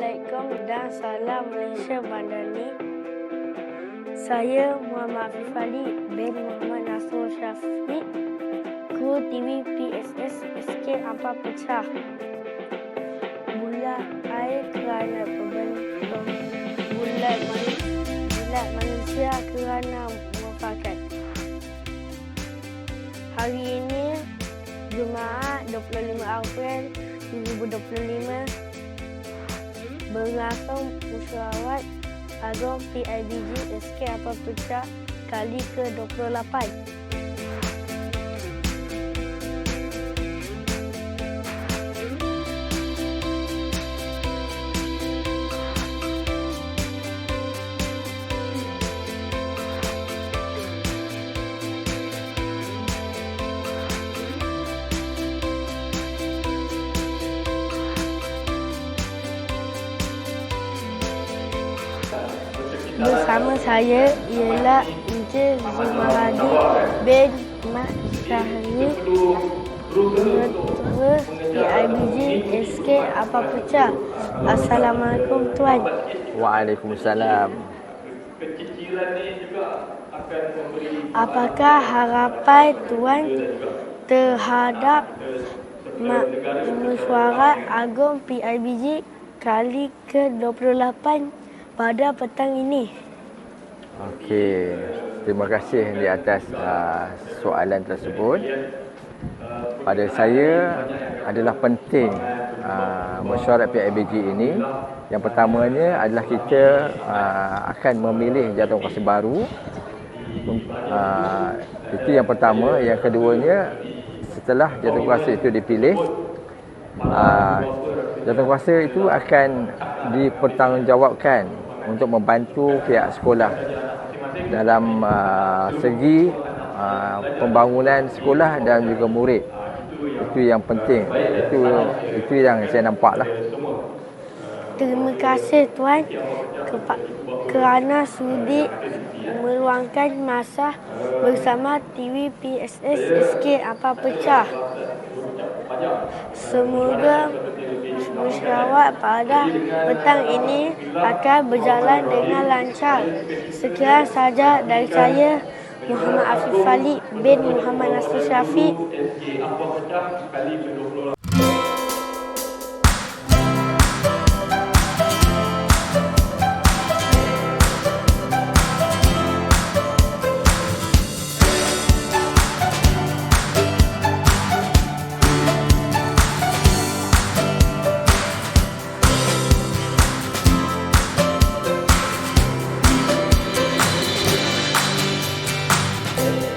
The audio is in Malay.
Salam Malaysia Bandani. Saya Muhammad Afif Ali bin Muhammad Nasrul Syafiq. Kru TV PSS SK Apa Pecah. Bulat air kerana pembentuk bulat manusia, bulat manusia kerana muafakat. Hari ini Jumaat 25 April 2025 berlangsung musyawarat agung PIBG SK Apa kali ke-28. Bersama saya ialah Encik Zumahadi bin Mat Syahri Ketua PIBG SK Apa Pecah. Assalamualaikum Tuan. Waalaikumsalam. Apakah harapan Tuan terhadap mesyuarat agung PIBG kali ke-28 pada petang ini? Okey. Terima kasih di atas uh, soalan tersebut. Pada saya adalah penting uh, mesyuarat PIBG ini. Yang pertamanya adalah kita uh, akan memilih jadualkuasa baru. Uh, itu yang pertama. Yang keduanya setelah jadualkuasa itu dipilih, uh, jadualkuasa itu akan dipertanggungjawabkan untuk membantu pihak sekolah dalam uh, segi uh, pembangunan sekolah dan juga murid. Itu yang penting. Itu itu yang saya nampaklah. Terima kasih Tuan kerana sudi meluangkan masa bersama TV PSS SK Apa Pecah. Semoga musyawarat pada petang ini akan berjalan dengan lancar. Sekian saja dari saya Muhammad Afif Ali bin Muhammad Nasir Syafiq.